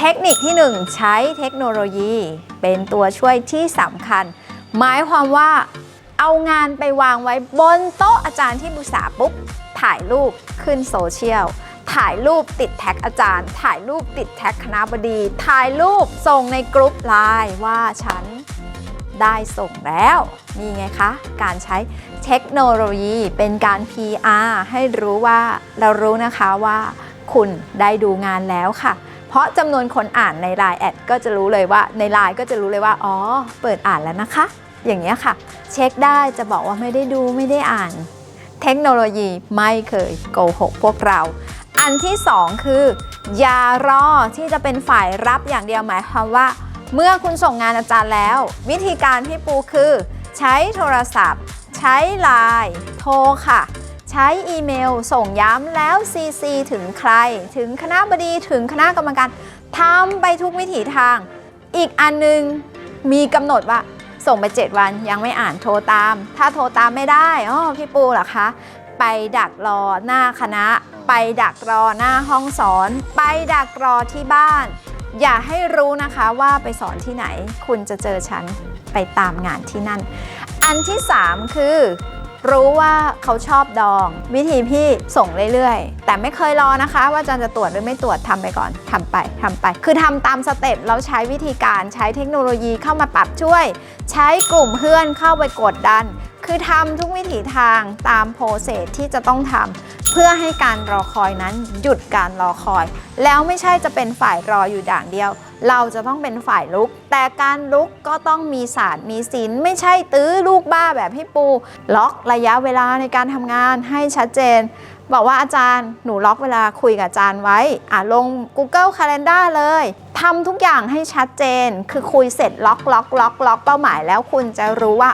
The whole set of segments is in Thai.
เทคนิคที่ 1 ใช้เทคโนโลยี เป็นตัวช่วยที่สำคัญ หมายความว่าเอางานไปวางไว้บนโต๊ะอาจารย์ที่ปรึกษาปุ๊บ ถ่ายรูปขึ้นโซเชียลถ่ายรูปติดแท็กอาจารย์ ถ่ายรูปติดแท็กคณะบดี ถ่ายรูปส่งในกรุ๊ปไลน์ว่าฉันได้ส่งแล้ว นี่ไงคะ การใช้เทคโนโลยีเป็นการ PR ให้รู้ว่าเรารู้นะคะว่า คุณได้ดูงานแล้วค่ะ ราะจำนวนคนอ่านใน Line แอดก็จะรู้เลยว่าใน Line ก็จะรู้เลยว่าอ๋อเปิดอ่านแล้วนะคะ อย่างเงี้ยค่ะ เช็คได้จะบอกว่าไม่ได้ดูไม่ได้อ่าน เทคโนโลยีไม่เคยโกหกพวกเรา อันที่ 2 คือ อย่ารอที่จะเป็นฝ่ายรับอย่างเดียวหมายความว่า เมื่อคุณส่งงานอาจารย์แล้ว วิธีการที่ปูคือ ใช้โทรศัพท์ ใช้ไลน์โทรค่ะ ช้อีเมล ส่งย้ำแล้ว CC ถึงใคร ถึงคณะบดีถึงคณะกรรมการทำไปทุกวิถีทาง อีกอันนึงมีกำหนดว่าส่งไป 7 วันยังไม่อ่านโทรตาม ถ้าโทรตามไม่ได้อ๋อพี่ปูเหรอคะ ไปดักรอหน้าคณะ ไปดักรอหน้าห้องสอน ไปดักรอที่บ้าน อย่าให้รู้นะคะว่าไปสอนที่ไหน คุณจะเจอฉันไปตามงานที่นั่น อันที่ 3 คือ รู้ว่าเขาชอบดอง วิธีพี่ส่งเรื่อยๆ แต่ไม่เคยรอนะคะ ว่าอาจารย์จะตรวจหรือไม่ตรวจทำไปก่อนทำไปทำไป คือทำตามสเต็ปแล้วใช้วิธีการใช้เทคโนโลยีเข้ามาปรับช่วย ใช้กลุ่มเพื่อนเข้าไปกดดัน คือทำทุกวิถีทางตามโปรเซสที่จะต้องทำเพื่อให้การรอคอยนั้นหยุดการรอคอย แล้วไม่ใช่จะเป็นฝ่ายรออยู่อย่างเดียว เราจะต้องเป็นฝ่ายลุก แต่การลุกก็ต้องมีศาสตร์มีศิลไม่ใช่ตื้อลูกบ้าแบบพี่ปู ล็อกระยะเวลาในการทำงานให้ชัดเจน บอกว่าอาจารย์หนูล็อกเวลาคุยกับอาจารย์ไว้อะลง Google Calendar เลยทำทุกอย่างให้ชัดเจน คือคุยเสร็จล็อกล็อกล็อกล็อกเป้าหมายแล้วคุณจะรู้ว่า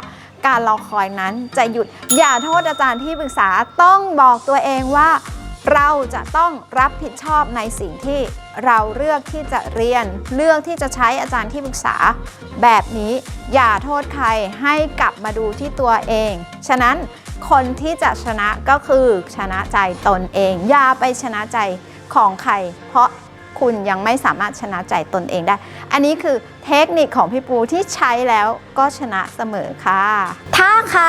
การรอคอยนั้นจะหยุด อย่าโทษอาจารย์ที่ปรึกษาต้องบอกตัวเองว่า เราจะต้องรับผิดชอบในสิ่งที่เราเลือกที่จะเรียน เลือกที่จะใช้อาจารย์ที่ปรึกษา แบบนี้อย่าโทษใครให้กลับมาดูที่ตัวเอง ฉะนั้นคนที่จะชนะก็คือชนะใจตนเอง อย่าไปชนะใจของใคร เพราะ คุณยังไม่สามารถชนะใจตนเองได้ อันนี้คือเทคนิคของพี่ปูที่ใช้แล้วก็ชนะเสมอค่ะ ถ้าใคร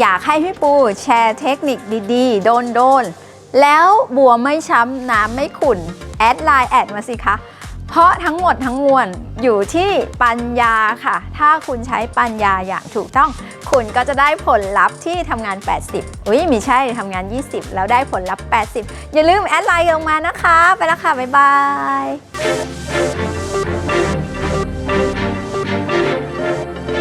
อยากให้พี่ปูแชร์เทคนิคดีๆ โดนโดนๆแล้วบัวไม่ช้ำน้ำไม่ขุ่น แอดไลน์แอดมาสิคะ เพราะทั้งหมดทั้งมวลอยู่ที่ปัญญาค่ะ ถ้าคุณใช้ปัญญาอย่างถูกต้อง คุณก็จะได้ผลลัพธ์ที่ทำงาน 80 อุ้ยมีใช่ทำงาน 20 แล้วได้ผลลัพธ์ 80 อย่าลืมแอดไลน์ลงมานะคะ ไปแล้วค่ะ บ๊ายบาย